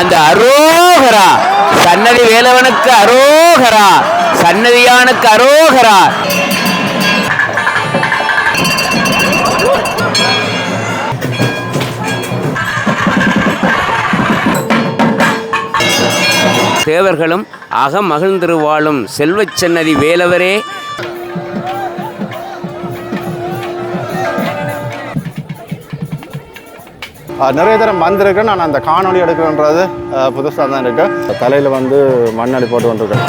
அந்த அரோகரா சன்னதி வேலவனுக்கு அரோகரா சன்னதியானுக்கு அரோகரா. தேவர்களும் அகமகிழ்ந்திருவாளும் செல்வச் சன்னதி வேலவரே. நிறைய தரம் வந்திருக்கேன் நான் அந்த காணொளி எடுக்கிறன்றது புதுசாக தான் இருக்குது தலையில் வந்து மண்ணடி போட்டு வந்துருக்கேன்.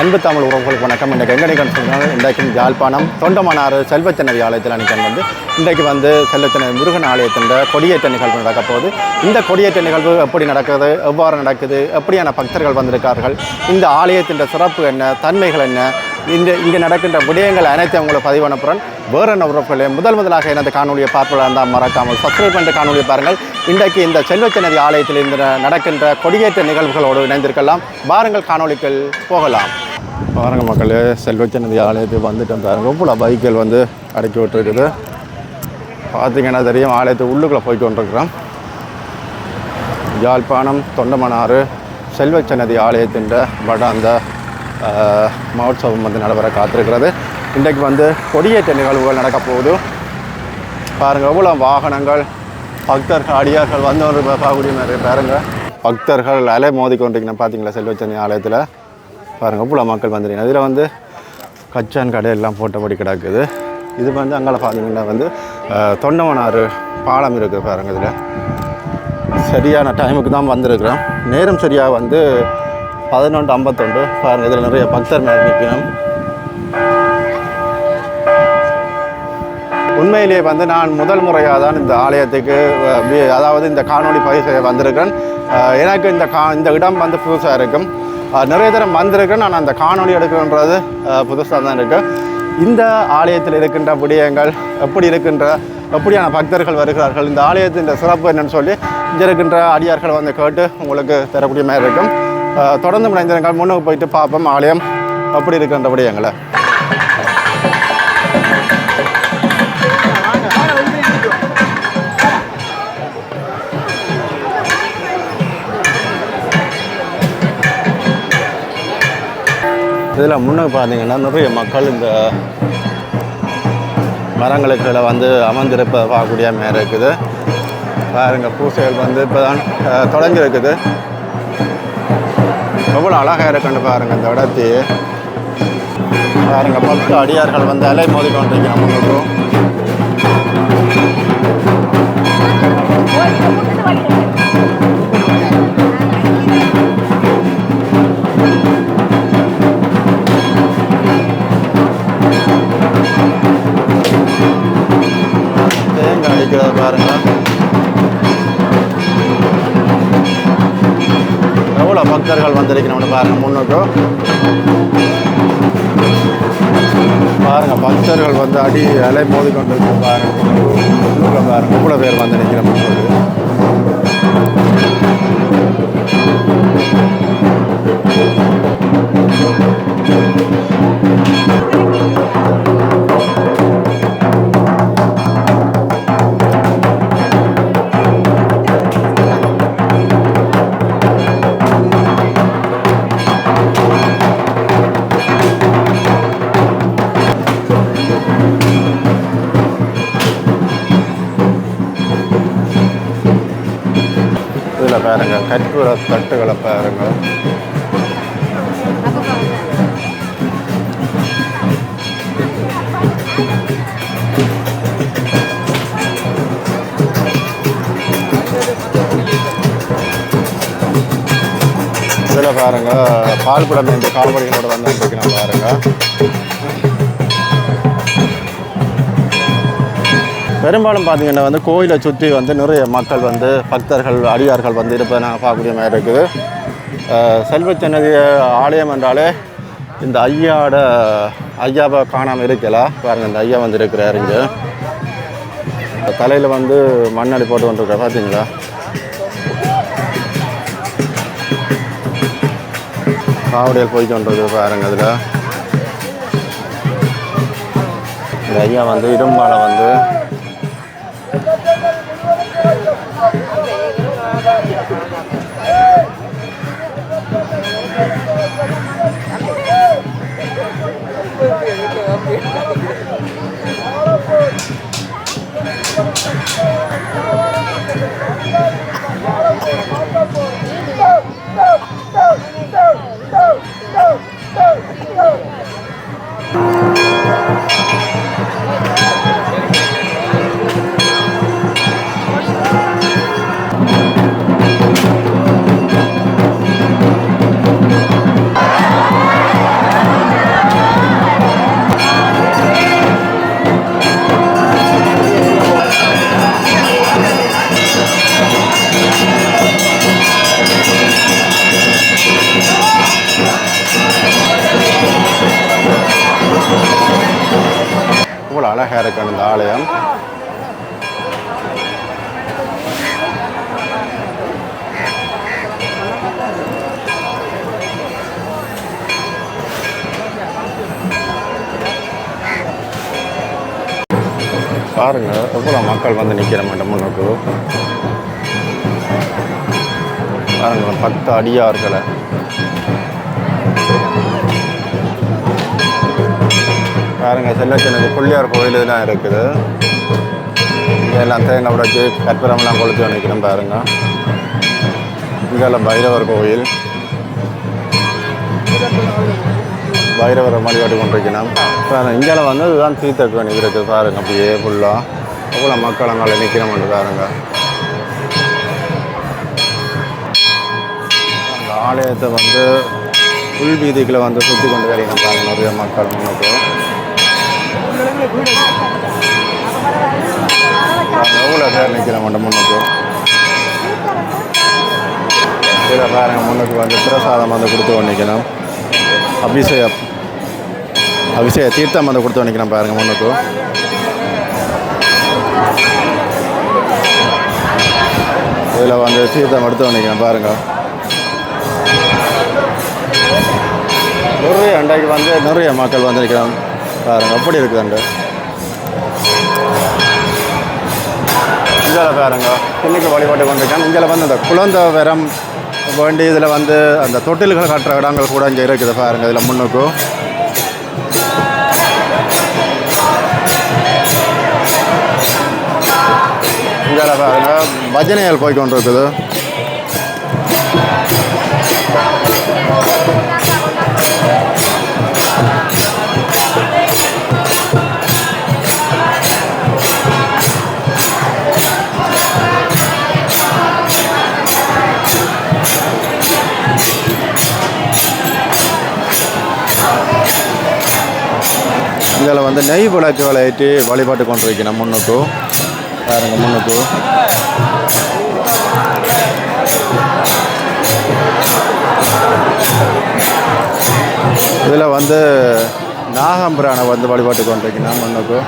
அன்பு தமிழ் உறவுகளுக்கு வணக்கம். இன்றைக்கு எங்கே நிற்கணும் சொன்னால் இன்றைக்கும் யாழ்ப்பாணம் தொண்டமனாறு ஆலயத்தில் நிற்கணும் வந்து இன்றைக்கு வந்து செல்வச்சனவி முருகன் ஆலயத்தின் கொடியேற்ற நிகழ்வு நடக்க போகுது இந்த கொடியேற்ற நிகழ்வு எப்படி நடக்குது எவ்வாறு நடக்குது எப்படியான பக்தர்கள் வந்திருக்கார்கள் இந்த ஆலயத்தின் சிறப்பு என்ன தன்மைகள் என்ன இந்த இங்கே நடக்கின்ற விடயங்கள் அனைத்தையும் உங்களை பதிவு அனுப்புகிறேன் வேறு நபர்களே முதல் முதலாக எனது காணொலியை பார்ப்பதாக இருந்தால் மறக்காமல் சப்ஸ்கிரைப் பண்ணிட்டு காணொலியை பாருங்கள். இன்றைக்கு இந்த செல்வச்சநதி ஆலயத்தில் இந்த நடக்கின்ற கொடியேற்ற நிகழ்வுகளோடு இணைந்திருக்கலாம். பாருங்கள் காணொளிகள் போகலாம். பாருங்க மக்களே செல்வச்சன்னதி ஆலயத்துக்கு வந்துட்டோம் பாருங்க. இவ்வளோ பைக்கில் வந்து அடக்கி விட்டுருக்குது. பார்த்தீங்கன்னா தெரியும் ஆலயத்துக்கு உள்ளுக்குள்ளே போய் கொண்டிருக்கிறோம். யாழ்ப்பாணம் தொண்டமனாறு செல்வச்சன்னதி ஆலயத்தின் வட அந்த மகோத்சவம் வந்து நடைபெற காத்திருக்கிறது. இன்றைக்கு வந்து கொடியேற்ற நிகழ்வுகள் நடக்க போகுது. பாருங்கள் எவ்வளோ வாகனங்கள் பக்தர்கள் அடியார்கள் வந்தவங்க பார்க்கக்கூடிய நிறைய பாருங்க. பக்தர்கள் அலை மோதி கொண்டிருக்கணும் பார்த்தீங்களா செல்வச்சனி ஆலயத்தில்? பாருங்கள் இவ்வளோ மக்கள் வந்துருக்கீங்க இதில் வந்து கச்சான் கடை எல்லாம் போட்டபடி கிடக்குது. இது வந்து அங்கே பார்த்தீங்கன்னா வந்து தொண்டமனாறு பாலம் இருக்குது பாருங்க இதில். சரியான டைமுக்கு தான் வந்திருக்கிறோம். நேரம் சரியாக வந்து பதினொன்று ஐம்பத்தொன்று. பாருங்கள் இதில் நிறைய பக்தர் மேலே நிற்கணும். உண்மையிலேயே வந்து நான் முதல் முறையாக தான் இந்த ஆலயத்துக்கு அதாவது இந்த காணொலி பதிவு செய்ய வந்திருக்கேன் எனக்கு இந்த கா இந்த இடம் வந்து புதுசாக இருக்கும். நிறைய தரம் வந்திருக்கேன் நான் அந்த காணொளி எடுக்கணுன்றது புதுசாக தான் இருக்கு. இந்த ஆலயத்தில் இருக்கின்ற விடயங்கள் எப்படி இருக்கின்ற எப்படியான பக்தர்கள் வருகிறார்கள் இந்த ஆலயத்தின் சிறப்பு என்னன்னு சொல்லி இங்கே இருக்கின்ற அடியார்கள் வந்து கேட்டு உங்களுக்கு தரக்கூடிய மாதிரி இருக்கும். தொடர்ந்து இணைந்திருங்கள். முன்னுக்கு போயிட்டு பார்ப்போம் ஆலயம் அப்படி இருக்கின்ற விடயங்களை. இதில் முன்னே பார்த்தீங்கன்னா நிறைய மக்கள் இந்த மரங்களுக்குள்ள வந்து அமர்ந்திருப்ப பார்க்கக்கூடிய மாதிரி இருக்குது. பாருங்கள் பூசைகள் வந்து இப்போ தான் தொடங்கி இருக்குது எவ்வளோ அழகாக இருக்குன்னு பாருங்கள் இந்த இடத்தையே பாருங்க பத்து அடியார்கள் வந்து அலை மோதி கொண்டிருக்கிறோம் முன்னுக்கும் பக்தர்கள் வந்திருக்கணும்னு பாருங்க முன்னுக்கு. பாருங்க பக்தர்கள் வந்து அடி அலை மோதி கொண்டிருக்க பாருங்க பாருங்க எவ்வளோ பேர் வந்து நிற்கிறோம்னு கற்பூர தட்டுகளை பாருங்க இதில் பாருங்க பால் குடம் இந்த கால்படிகளோட வந்து பாருங்க பெரும்பாலும் பார்த்தீங்கன்னா வந்து கோயிலை சுற்றி வந்து நிறைய மக்கள் வந்து பக்தர்கள் அடியார்கள் வந்து இருப்பதை நாங்கள் பார்க்கக்கூடிய மாதிரி இருக்குது. செல்வச்சன்னதி ஆலயம் என்றாலே இந்த ஐயாவோட ஐயாவை காணாமல் இருக்கலாம். பாருங்கள் இந்த ஐயா வந்து இருக்கிறாரு இங்கே. தலையில் வந்து மண்ணடி போட்டு கொண்டிருக்க பார்த்தீங்களா காவடியில் போய் கொண்டிருக்கு பாருங்க அதில். இந்த ஐயா வந்து இடும்பால வந்து go, go. Oh. மக்கள் வந்து நிற்கிற மாட்டோம் முன்னுக்கு பாருங்க பத்து அடியார்களை. பாருங்க சின்ன பிள்ளையார் கோயில் இதெல்லாம் இருக்குது. இங்கே எல்லாம் தேங்காய் உடைச்சி கற்பூரம்லாம் கொளுத்து நிற்கிறோம் பாருங்க. இங்கெல்லாம் பைரவர் கோயில். பைரவரை வழிபாடு கொண்டிருக்கணும் பாருங்க இங்கெல்லாம் வந்து இதுதான் தீர்த்தக்கணி இருக்குது. பாருங்க அப்படியே ஃபுல்லாக அவ்வளோ மக்கள் அங்கே நிற்கிற பாருங்க. அந்த ஆலயத்தை வந்து உள் வீதிகளை வந்து சுற்றி கொண்டு வரீங்க பாருங்க நிறைய மக்கள் முன்னுக்கு. எவ்வளோ பேர் நிற்கிற மாட்டோம் முன்னுக்கு. இதில் பாருங்க முன்னுக்கு வந்து பிரசாதம் வந்து கொடுத்து நிற்கணும் அபிஷேகம் அபிஷேக தீர்த்தம் வந்து கொடுத்து நிற்கணும் பாருங்க முன்னுக்கு. இதில் வந்து தீர்த்தம் எடுத்து நிற்கணும் பாருங்க. நிறைய அண்டைக்கு வந்து நிறைய மக்கள் வந்து பாருங்க அப்படி இருக்குது அண்டை இங்கே பாருங்க இன்னைக்கு வழிபாட்டு கொண்டிருக்கேன் இங்கே வந்து இந்த குழந்தை வரம் வேண்டி இதில் வந்து அந்த தொட்டில்கள் கட்டுற இடங்கள் கூட இங்கே இருக்குது பாருங்க இதில் முன்னுக்கு. இங்கே பாருங்க பஜனைகள் போய் கொண்டு இருக்குது இதில் வந்து நெய் விளக்குகளை ஏற்றி வழிபாட்டு கொண்டு வைக்கணும் முன்னுக்கு பாருங்க முன்னுக்கு. இதில் வந்து நாகம்பிரானை வந்து வழிபாட்டு கொண்டு வைக்கணும் முன்னுக்கு.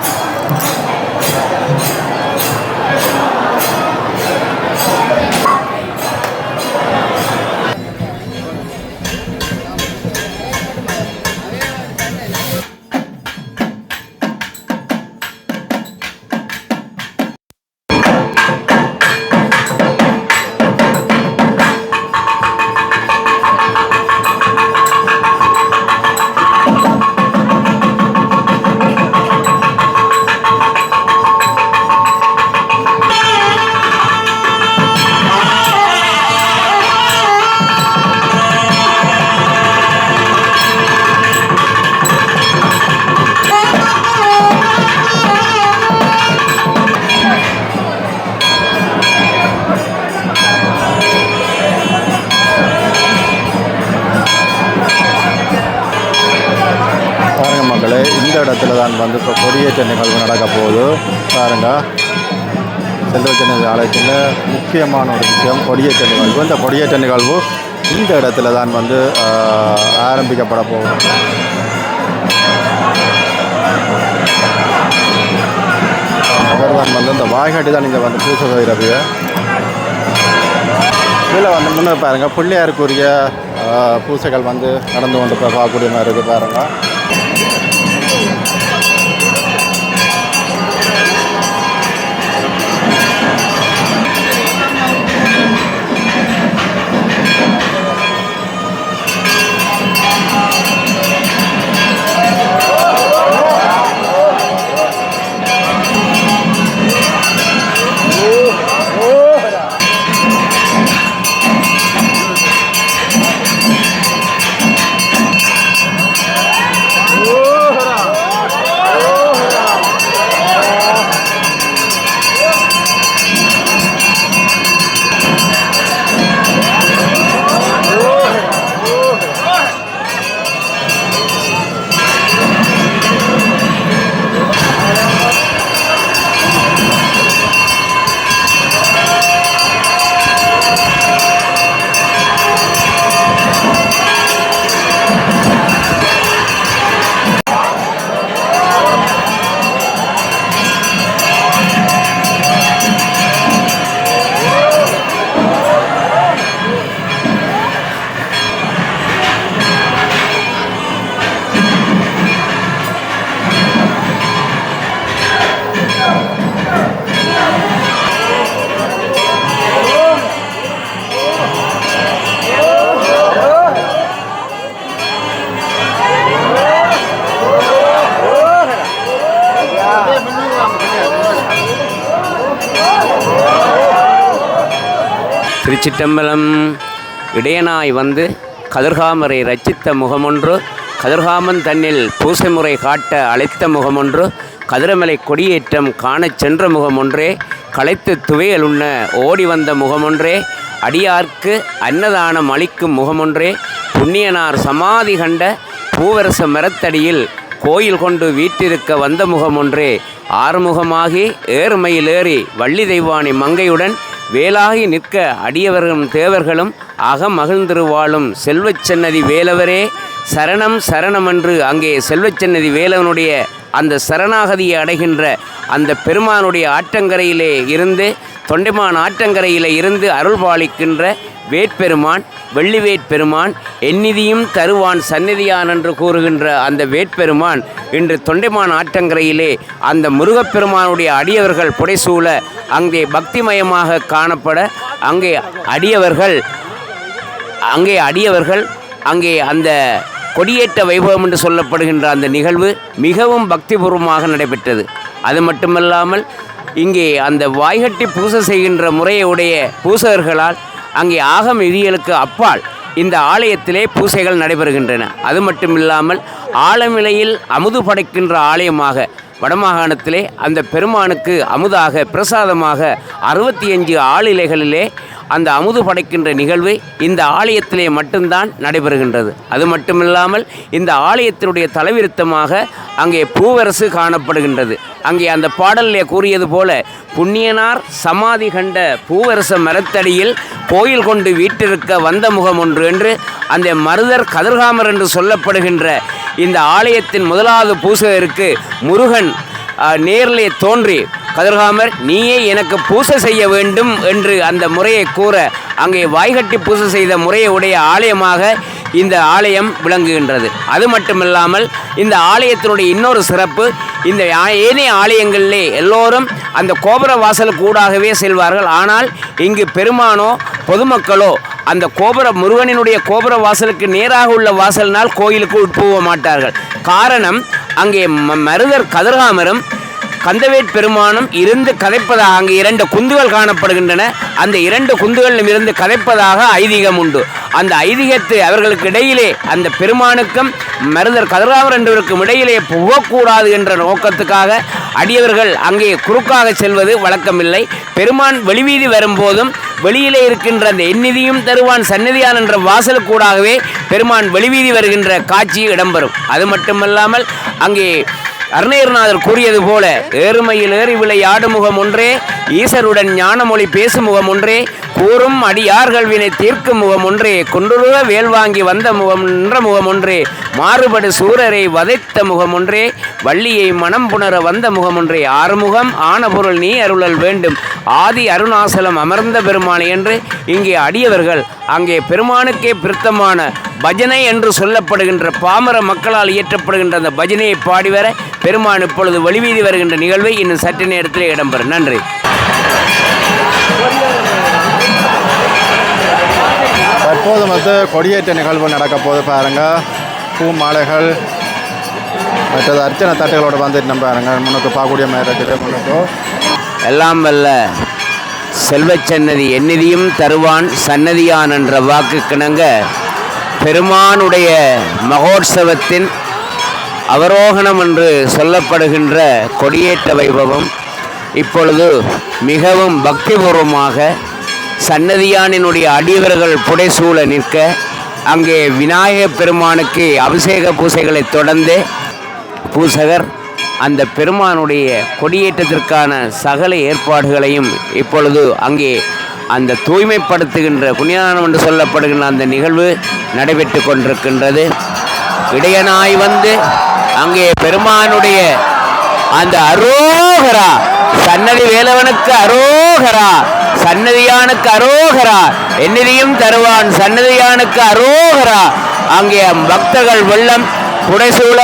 சென்னை நிகழ்வு நடக்க போகுது. பாருங்க. செல்வச்சென்னை ஆலயத்தில் முக்கியமான ஒரு விஷயம் கொடியேற்ற நிகழ்வு. இந்த கொடியேற்ற நிகழ்வு இந்த இடத்துல தான் வந்து ஆரம்பிக்கப்பட போகும் அவர் தான் வந்து இந்த வாய்காட்டி தான் இங்கே வந்து பூச செய்கிறப்ப இதில் வந்து முன்னே பாருங்கள் பிள்ளையாருக்குரிய பூசைகள் வந்து நடந்து கொண்டு போய் பார்க்கக்கூடிய மாதிரி இருக்குது பாருங்கள் திருச்சிட்டம்பலம் இடையனாய் வந்து கதிர்காமரை ரச்சித்த முகமொன்று கதிர்காமன் தன்னில் பூசை முறை காட்ட அழைத்த முகமொன்று கதிரமலை கொடியேற்றம் காணச் சென்ற முகமொன்றே களைத்து துவையலுண்ண ஓடி வந்த முகமொன்றே அடியார்க்கு அன்னதானம் அளிக்கும் முகமொன்றே புண்ணியனார் சமாதி கண்ட பூவரச மரத்தடியில் கோயில் கொண்டு வீட்டிருக்க வந்த முகமொன்றே ஆறுமுகமாகி ஏறுமையில் ஏறி வள்ளி தெய்வானி மங்கையுடன் வேலாகி நிற்க அடியவர்களும் தேவர்களும் அகமகிழ்ந்திருவாளும் செல்வச்சன்னதி வேலவரே சரணம் சரணமன்று அங்கே செல்வச்சன்னதி வேலவனுடைய அந்த சரணாகதியை அடைகின்ற அந்த பெருமானுடைய ஆற்றங்கரையிலே இருந்து தொண்டைமான் ஆற்றங்கரையிலே இருந்து அருள் பாலிக்கின்ற வேட்பெருமான் வெள்ளி வேட்பெருமான் எந்நிதியும் தருவான் சந்நிதியான் என்று கூறுகின்ற அந்த வேட்பெருமான் இன்று தொண்டைமான் ஆற்றங்கரையிலே அந்த முருகப்பெருமானுடைய அடியவர்கள் புடைசூழ அங்கே பக்திமயமாக காணப்பட அங்கே அடியவர்கள் அங்கே அடியவர்கள் அங்கே அந்த கொடியேற்ற வைபவம் என்று சொல்லப்படுகின்ற அந்த நிகழ்வு மிகவும் பக்திபூர்வமாக நடைபெற்றது. அது மட்டுமல்லாமல் இங்கே அந்த வாய்கட்டி பூசை செய்கின்ற முறையுடைய பூசகர்களால் அங்கே ஆகம் விதிகளுக்கு அப்பால் இந்த ஆலயத்திலே பூசைகள் நடைபெறுகின்றன. அது மட்டுமில்லாமல் ஆலமிலையில் அமுது படைக்கின்ற ஆலயமாக வடமாகாணத்திலே அந்த பெருமானுக்கு அமுதாக பிரசாதமாக அறுபத்தி அஞ்சு ஆளிலைகளிலே அந்த அமுது படைக்கின்ற நிகழ்வு இந்த ஆலயத்திலே மட்டும்தான் நடைபெறுகின்றது. அது மட்டுமில்லாமல் இந்த ஆலயத்தினுடைய தலைவிருத்தமாக அங்கே பூவரசு காணப்படுகின்றது. அங்கே அந்த பாடலிலே கூறியது போல புண்ணியனார் சமாதி கண்ட பூவரச மரத்தடியில் கோயில் கொண்டு வீட்டிருக்க வந்த முகம் ஒன்று என்று அந்த மருதர் கதிர்காமர் என்று சொல்லப்படுகின்ற இந்த ஆலயத்தின் முதலாவது பூசகருக்கு முருகன் நேரிலே தோன்றி கதிர்காமர் நீயே எனக்கு பூசை செய்ய வேண்டும் என்று அந்த முறையை கூற அங்கே வாய்கட்டி பூசை செய்த முறையை உடைய ஆலயமாக இந்த ஆலயம் விளங்குகின்றது. அது மட்டுமில்லாமல் இந்த ஆலயத்தினுடைய இன்னொரு சிறப்பு இந்த ஏனைய ஆலயங்களிலே எல்லோரும் அந்த கோபுர வாசலுக்கு கூடாகவே செல்வார்கள். ஆனால் இங்கு பெருமானோ பொதுமக்களோ அந்த கோபுர முருகனினுடைய கோபுர வாசலுக்கு நேராக உள்ள வாசலினால் கோயிலுக்கு உட்புக மாட்டார்கள். காரணம் அங்கே ம- மருதர் கதிர்காமரும் கந்தவேட் பெருமானும் இருந்து கதைப்பதாக அங்கே இரண்டு குந்துகள் காணப்படுகின்றன. அந்த இரண்டு குந்துகளிலும் இருந்து கதைப்பதாக ஐதீகம் உண்டு. அந்த ஐதீகத்தை அவர்களுக்கு இடையிலே அந்த பெருமானுக்கும் மருதர் கதிராவர் என்றவருக்கும் இடையிலே புகக்கூடாது என்ற நோக்கத்துக்காக அடியவர்கள் அங்கே குறுக்காக செல்வது வழக்கமில்லை. பெருமான் வெளிவீதி வரும்போதும் வெளியிலே இருக்கின்ற அந்த எந்நிதியும் தருவான் சந்நிதியான் என்ற வாசலுக்கூடாகவே பெருமான் வெளிவீதி வருகின்ற காட்சி இடம்பெறும். அது மட்டுமல்லாமல் அங்கே அருணகிரிநாதர் கூறியது போல ஏறுமையில் ஏறி விளையாடும் முகம் ஒன்றே ஈசருடன் ஞானமொழி பேசும் முகம் ஒன்றே கூறும் அடியார்கள் வினை தீர்க்கும் முகம் ஒன்றே குன்றுருவ வேல் வாங்கி வந்த முகம் என்ற முகம் ஒன்றே மாறுபடு சூரரை வதைத்த முகம் ஒன்றே வள்ளியை மனம் புணர வந்த முகம் ஒன்றே ஆறுமுகம் ஆன பொருள் நீ அருளல் வேண்டும். ஆதி அருணாசலம் அமர்ந்த பெருமானை என்று இங்கே அடியவர்கள் அங்கே பெருமானுக்கே பிரித்தமான பஜனை என்று சொல்லப்படுகின்ற பாமர மக்களால் இயற்றப்படுகின்ற அந்த பஜனையை பாடி வர பெருமான் இப்பொழுது வெளிவீதி வருகின்ற நிகழ்வை இன்னும் சற்று நேரத்தில் இடம்பெறும். நன்றி. தற்போது வந்து கொடியேற்ற நிகழ்வு நடக்க போது பாருங்க. பூ மாலைகள் மற்றது அர்ச்சனை தட்டுகளோட வந்துட்டு நம்ம பாருங்க. முன்னுக்கு பார்க்கக்கூடிய மாதிரி இருக்குது முன்னுக்கு. எல்லாம் வல்ல செல்வச்சன்னதி எந்நிதியும் தருவான் சன்னதியான் என்ற வாக்கு கிணங்க பெருமானுடைய மகோற்சவத்தின் அவரோகணம் என்று சொல்லப்படுகின்ற கொடியேற்ற வைபவம் இப்பொழுது மிகவும் பக்திபூர்வமாக சன்னதியானினுடைய அடியவர்கள் புடைசூழ நிற்க அங்கே விநாயகப் பெருமானுக்கு அபிஷேக பூசைகளை தொடர்ந்து பூசகர் அந்த பெருமானுடைய கொடியேற்றத்திற்கான சகல ஏற்பாடுகளையும் இப்பொழுது அங்கே அந்த தூய்மைப்படுத்துகின்ற புண்ணியானம் என்று சொல்லப்படுகின்ற அந்த நிகழ்வு நடைபெற்று கொண்டிருக்கின்றது. இடையனாய் வந்து அங்கே பெருமானுடைய அந்த அரோகரா சன்னதி வேலவனுக்கு அரோகரா சன்னதியானுக்கு அரோகரா என்னதையும் தருவான் சன்னதியானுக்கு அரோகரா. அங்கே பக்தர்கள் வெள்ளம் புடைசூழ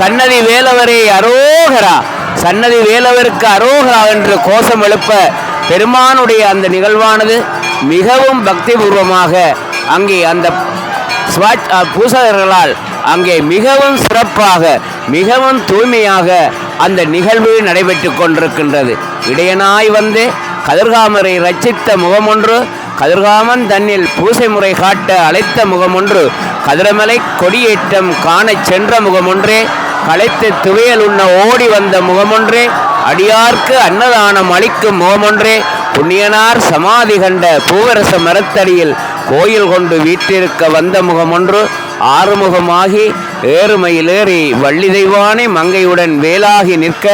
சன்னதி வேலவரே அரோகரா சன்னதி வேலவருக்கு அரோகரா என்று கோஷம் எழுப்ப பெருமானுடைய அந்த நிகழ்வானது மிகவும் பக்திபூர்வமாக அங்கே அந்த ஸ்வாட் பூசகர்களால் அங்கே மிகவும் சிறப்பாக மிகவும் தூய்மையாக அந்த நிகழ்வு நடைபெற்று கொண்டிருக்கின்றது. இடையனாய் வந்து கதிர்காமரை ரச்சித்த முகமொன்று கதிர்காமன் தன்னில் பூசை முறை காட்ட அழைத்த முகமொன்று கதிரமலை கொடியேற்றம் காணச் சென்ற முகமொன்றே களைத்து துவையல் உண்ண ஓடி வந்த முகமொன்றே அடியார்க்கு அன்னதானம் அளிக்கும் முகமொன்றே புண்ணியனார் சமாதி கண்ட பூவரச மரத்தடியில் கோயில் கொண்டு வீட்டிற்க வந்த முகமொன்று ஆறுமுகமாகி ஏறுமையிலேறி வள்ளி தெய்வானை மங்கையுடன் வேலாகி நிற்க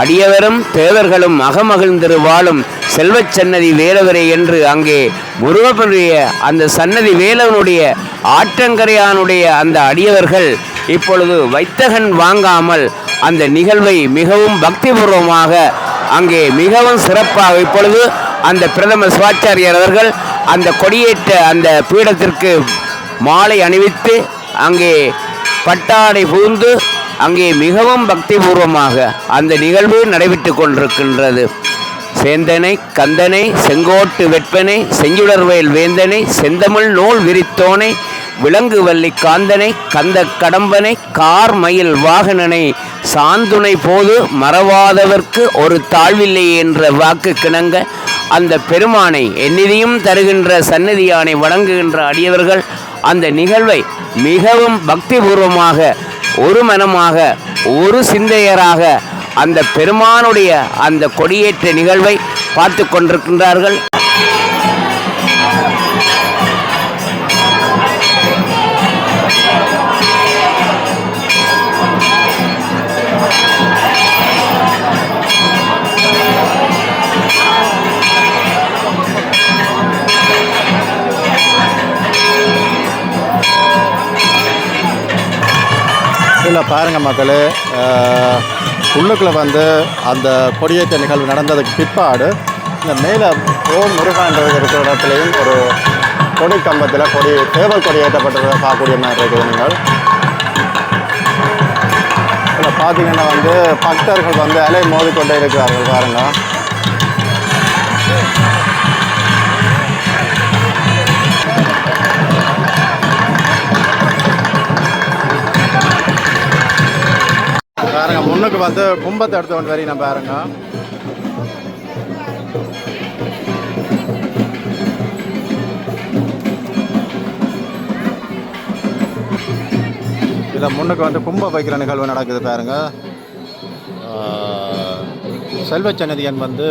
அடியவரும் தேவர்களும் அகமகிழ்ந்திரு வாழும் செல்வச் சன்னதி வேலவரே என்று அங்கே முருகப்பனுடைய அந்த சன்னதி வேலவனுடைய ஆற்றங்கரையானுடைய அந்த அடியவர்கள் இப்பொழுது வைத்தகன் வாங்காமல் அந்த நிகழ்வை மிகவும் பக்திபூர்வமாக அங்கே மிகவும் சிறப்பாக இப்பொழுது அந்த பிரதம சிவாச்சாரியர் அவர்கள் அந்த கொடியேற்ற அந்த பீடத்திற்கு மாலை அணிவித்து அங்கே பட்டாடை பூந்து அங்கே மிகவும் பக்திபூர்வமாக அந்த நிகழ்வு நடைபெற்று கொண்டிருக்கின்றது. சேந்தனை கந்தனை செங்கோட்டு வெட்பனை செஞ்சுடர்வேல் வேந்தனை செந்தமிழ் நூல் விரித்தோனை விலங்கு வள்ளி காந்தனை கந்த கடம்பனை கார் மயில் வாகனனை சாந்துணை போது மறவாதவர்க்கு ஒரு தாழ்வில்லை என்ற வாக்கு கிணங்க அந்த பெருமானை எந்நிதியும் தருகின்ற சந்நிதியானை வணங்குகின்ற அடியவர்கள் அந்த நிகழ்வை மிகவும் பக்திபூர்வமாக ஒரு மனமாக ஒரு சிந்தையராக அந்த பெருமானுடைய அந்த கொடியேற்ற நிகழ்வை பார்த்து கொண்டிருக்கின்றார்கள். இல்லை பாருங்கள் மக்களே உள்ளுக்குள்ளே வந்து அந்த கொடியேற்ற நிகழ்வு நடந்ததுக்கு பிற்பாடு இந்த மேலே ஓம் முருகான்றது இருக்கிற இடத்துலையும் ஒரு கொடி கம்பத்தில் கொடி தேவல் கொடி ஏற்றப்பட்டதை பார்க்கக்கூடிய மாதிரி இருக்குது நீங்கள். இதில் பார்த்தீங்கன்னா வந்து பக்தர்கள் வந்து அலை மோதிக்கொண்டே இருக்கிறார்கள் பாருங்கள் பாருங்க முன்னுக்கு வந்து கும்பத்தை எடுத்து கொண்டு வரி பாருங்க. இதில் முன்னுக்கு வந்து கும்ப வைக்கிற நிகழ்வு நடக்குது பாருங்க. செல்வச்சன்னதியன் வந்து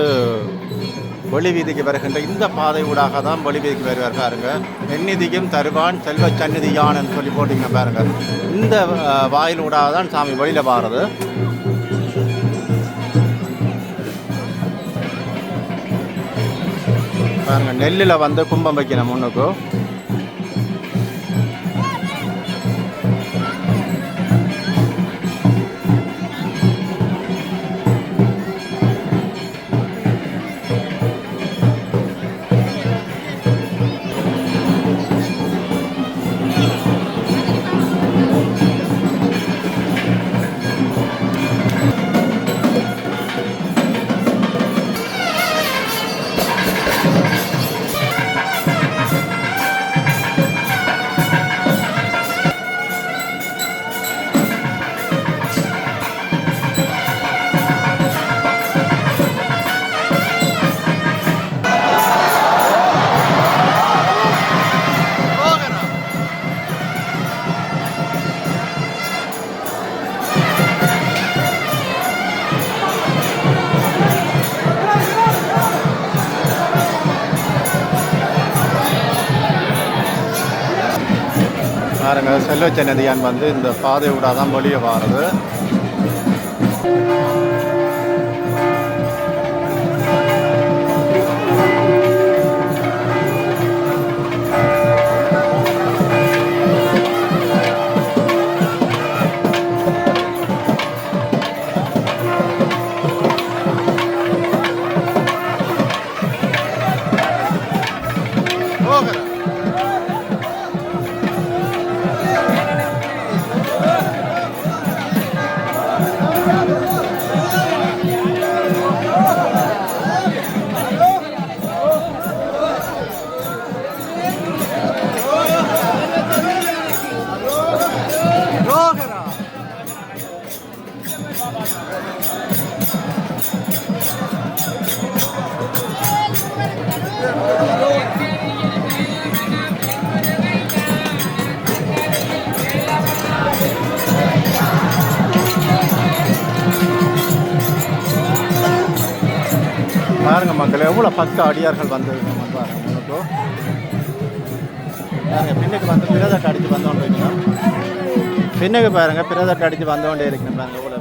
வெளி வீதிக்கு வருகின்ற இந்த பாதை ஊடாக தான் வெளி வீதிக்கு வருவார் பாருங்க. எந்நிதிக்கும் தருவான் செல்வ சந்நிதியான்னு சொல்லி போட்டிங்க பாருங்க. இந்த வாயில் ஊடாக தான் சாமி வெளியில் பாருது பாருங்க நெல்லில் வந்து கும்பம் வைக்கணும் முன்னுக்கு. பாருங்க நதியான் வந்து இந்த பாதை விடாதான் தான் வெளியே மக்கள் பத்து அடியார்கள் வந்து பாருங்க முன்னுக்கு பாருங்க பின்னுக்கு வந்து பிரதட்டை அடித்து வந்தோண்டு இருக்கணும் பின்னுக்கு பாருங்க பிரதட்டை அடித்து வந்தோண்டே இருக்கணும் பாருங்க எவ்வளோ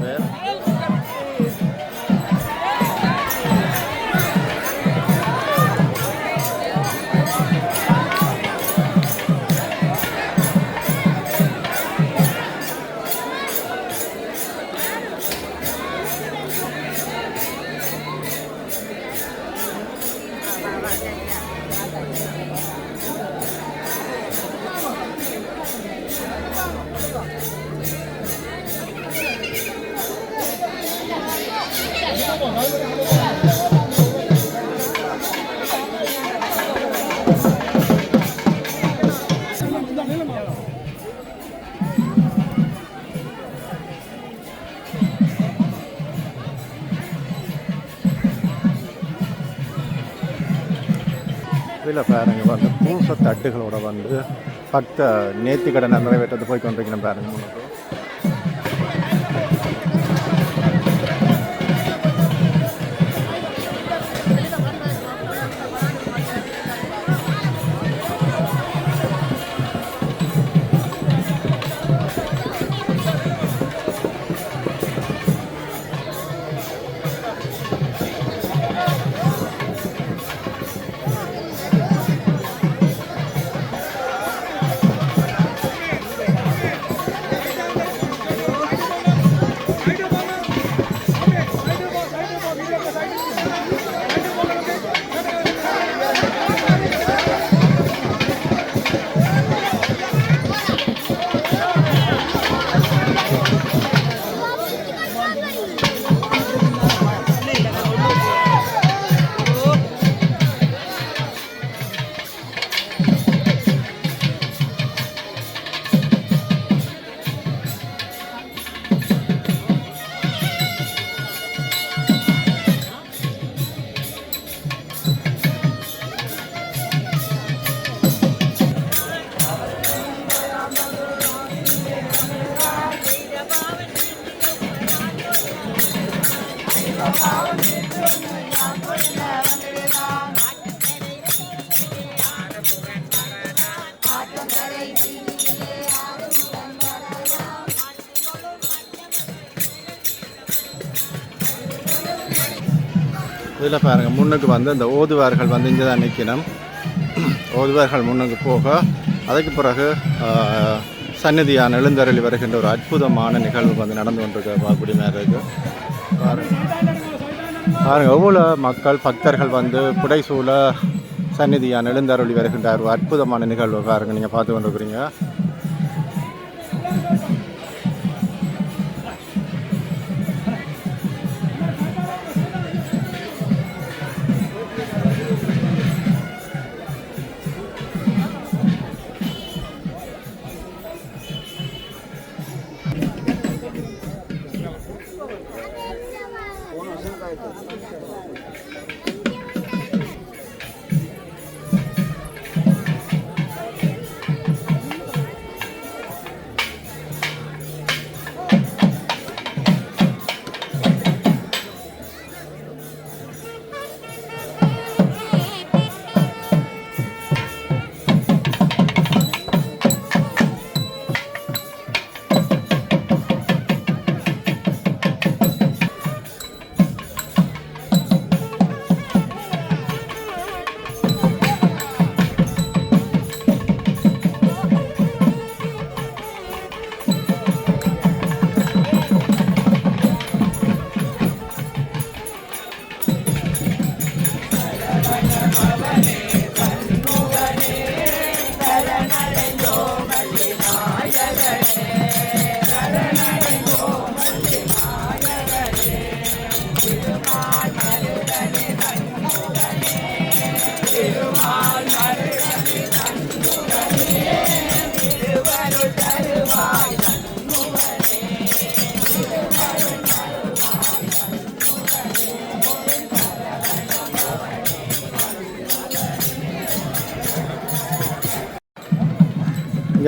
இதில் பாருங்க வந்து பூச தட்டுகளோட வந்து பக்த நேர்த்தி கடனை நிறைவேற்றது போய் கொண்டிருக்கணும் பாருங்க. இதில் பாருங்கள் முன்னுக்கு வந்து இந்த ஓதுவார்கள் வந்து இங்கே தான் நிற்கணும். ஓதுவார்கள் முன்னுக்கு போக அதுக்கு பிறகு ஆஹ், எழுந்தருளி வருகின்ற ஒரு அற்புதமான நிகழ்வு வந்து நடந்து கொண்டிருக்க பார்க்கக்கூடிய மாதிரி இருக்கு பாருங்கள் பாருங்க எவ்வளோ மக்கள் பக்தர்கள் வந்து புடைசூழ சந்நிதியான எழுந்தருளி வருகின்ற ஒரு அற்புதமான நிகழ்வு பாருங்கள் நீங்கள் பார்த்து கொண்டிருக்கிறீங்க.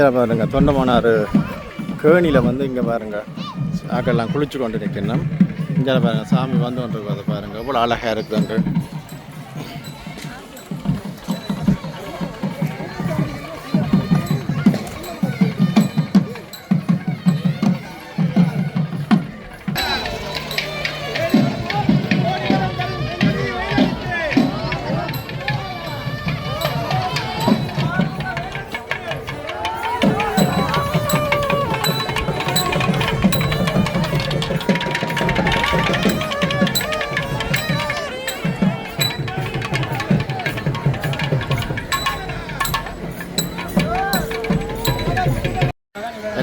இங்கே பாருங்க தொண்டமானார் கேணியில் வந்து இங்கே பாருங்க ஆக்கெல்லாம் குளிச்சு கொண்டு நிற்கணும் இங்கே பாருங்க சாமி வந்து கொண்டு அதை பாருங்க எவ்வளோ அழகாக இருக்குதுன்ட்டு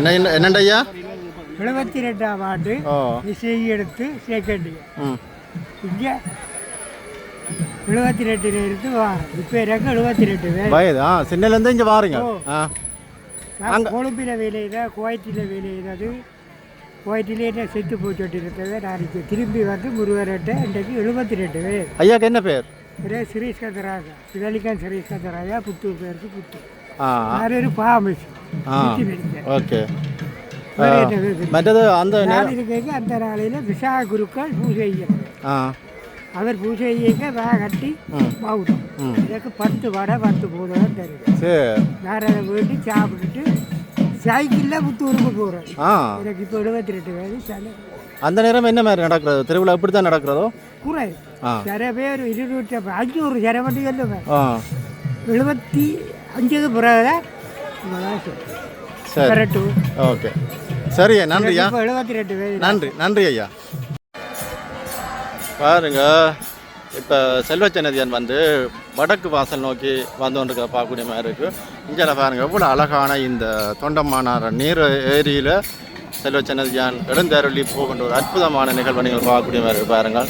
என்ன என்ன- என்னண்ட ஐயா எழுபத்தி ரெண்டாம் ஆண்டு ஓ இசை எடுத்து செகண்ட் ம். இங்கே எழுபத்தி ரெண்டுல இருந்து வாரம் இப்போ எனக்கு எழுபத்தி ரெண்டு பேர். வயது சின்னலேருந்து இங்கே வாரீங்க. நான் கொழும்பில் வேலையில குவைத்தில் வேலையினது குவைத்திலே என்ன செத்து போச்சுட்டு இருந்தது நான் இங்கே திரும்பி வந்து முருகர்கிட்ட இன்றைக்கு எழுபத்தி ரெண்டு பேர். ஐயாக்கு என்ன பேர்? ஒரே ஸ்ரீஸ்கந்தராஜா சிதலிக்கன் ஸ்ரீஸ்கந்தராஜா புத்தூர் பேருக்கு புத்தூர். ஓகே மற்றது அந்த நே- நான் இருக்க அந்த நாளையில் விசா குருக்கள் பூஜை செய்ய வே கட்டி மவுட்டும் எனக்கு பத்து வடை பத்து பூதம் தருது அதை வேண்டி சாப்பிட்டுட்டு சைக்கிளில் புத்தூருக்கு போகிறேன் எனக்கு இப்போ எழுபத்தி ரெண்டு வயது அந்த நேரம் என்ன மாதிரி நடக்கிறது திருவிழா இப்படி தான் நடக்கிறதோ குறை சில பேர் இருநூற்றி அஞ்சூறு சில மட்டும் சொல்லுவேன் எழுபத்தி அஞ்சுக்கு சரி. சரி. Correct okay. சரியா நன்றியா இப்போ எழுபத்தி ரெண்டு நன்றி நன்றி ஐயா. பாருங்க இப்போ செல்வச்சன்னதியன் வந்து வடக்கு வாசல் நோக்கி வந்து கொண்டிருக்கிற பார்க்கக்கூடிய மாதிரி இருக்குது இங்கே பாருங்க எவ்வளோ அழகான இந்த தொண்டமானார் நீர் ஏரியில் செல்வச்சன்னதியான் எழுந்தருளி போகின்ற ஒரு அற்புதமான நிகழ்வை நீங்கள் பார்க்கக்கூடிய மாதிரி இருக்கு பாருங்கள்